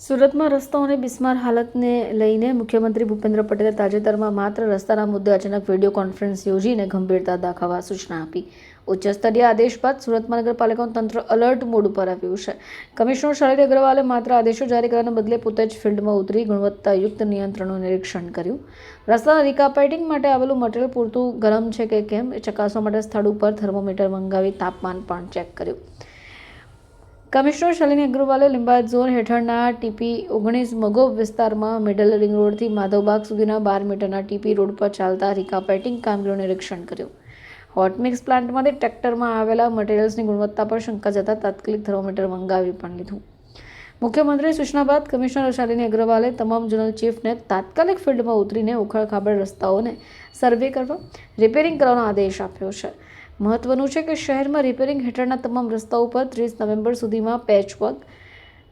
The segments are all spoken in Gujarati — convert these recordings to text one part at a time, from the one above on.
સુરતમાં રસ્તાઓની બિસ્માર હાલતને લઈને મુખ્યમંત્રી ભૂપેન્દ્ર પટેલે તાજેતરમાં માત્ર રસ્તાના મુદ્દે અચાનક વીડિયો કોન્ફરન્સ યોજીને ગંભીરતા દાખવવા સૂચના આપી. ઉચ્ચસ્તરીય આદેશ બાદ સુરત મહાનગરપાલિકાનું તંત્ર અલર્ટ મોડ ઉપર આવ્યું છે. કમિશનર શાલિની અગ્રવાલે માત્ર આદેશો જારી કરવાને બદલે પોતે જ ફિલ્ડમાં ઉતરી ગુણવત્તાયુક્ત નિયંત્રણનું નિરીક્ષણ કર્યું. રસ્તાના રિકાપાઇટિંગ માટે આવેલું મટીરિયલ પૂરતું ગરમ છે કે કેમ એ ચકાસવા માટે સ્થળ ઉપર થર્મોમીટર મંગાવી તાપમાન પણ ચેક કર્યું. કમિશનર શાલિની અગ્રવાલે લિંબાયત ઝોન હેઠળના ટીપી ઓગણીસ મગોબ વિસ્તારમાં મિડલ રિંગ રોડથી માધવબાગ સુધીના બાર મીટરના ટીપી રોડ પર ચાલતા રિકાપેટિંગ કામગીરીનું નિરીક્ષણ કર્યું. હોટમિક્સ પ્લાન્ટમાંથી ટ્રેક્ટરમાં આવેલા મટીરિયલ્સની ગુણવત્તા પર શંકા જતા તાત્કાલિક થર્મોમીટર મંગાવી પણ લીધું. મુખ્યમંત્રી સૂચના બાદ કમિશનર શાલિની અગ્રવાલે તમામ જનરલ ચીફને તાત્કાલિક ફિલ્ડમાં ઉતરીને ઉખળખાબડ રસ્તાઓને સર્વે કરવા, રિપેરિંગ કરવાનો આદેશ આપ્યો છે. મહત્વનું છે કે શહેરમાં રિપેરિંગ હેઠળના તમામ રસ્તાઓ પર ત્રીસ નવેમ્બર સુધીમાં પેચવર્ક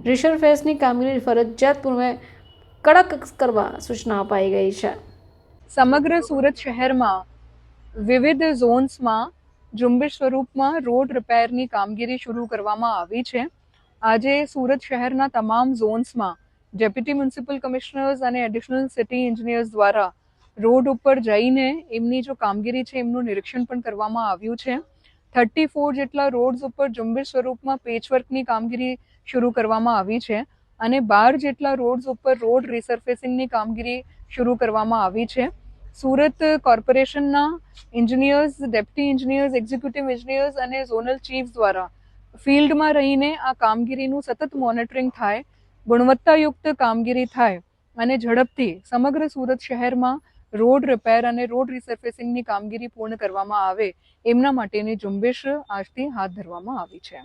રિસરફેસની કામગીરી ફરજિયાત પૂર્વે કડક કરવા સૂચના અપાઈ ગઈ છે. સમગ્ર સુરત શહેરમાં વિવિધ ઝોન્સમાં ઝુંબેશ સ્વરૂપમાં રોડ રિપેરની કામગીરી શરૂ કરવામાં આવી છે. આજે સુરત શહેરના તમામ ઝોન્સમાં ડેપ્યુટી મ્યુનિસિપલ કમિશનર્સ અને એડિશનલ સિટી એન્જિનિયર્સ દ્વારા રોડ ઉપર જઈને એમની જો કામગીરી છે, એમનું નિરીક્ષણ પણ કરવામાં આવ્યું છે. થર્ટી ફોર જેટલા રોડ્સ ઉપર ઝુંબેશ સ્વરૂપમાં પેચવર્કની કામગીરી શરૂ કરવામાં આવી છે અને બાર જેટલા રોડ્સ ઉપર રોડ રિસર્ફેસિંગની કામગીરી શરૂ કરવામાં આવી છે. સુરત કોર્પોરેશનના engineers, deputy engineers, executive engineers અને ઝોનલ ચીફ દ્વારા ફિલ્ડમાં રહીને આ કામગીરીનું સતત મોનિટરિંગ થાય, ગુણવત્તાયુક્ત કામગીરી થાય અને ઝડપથી સમગ્ર સુરત શહેરમાં રોડ રિપેર અને રોડ રિસર્ફેસિંગની કામગીરી પૂર્ણ કરવામાં આવે, એમના માટેની ઝુંબેશ આજથી હાથ ધરવામાં આવી છે.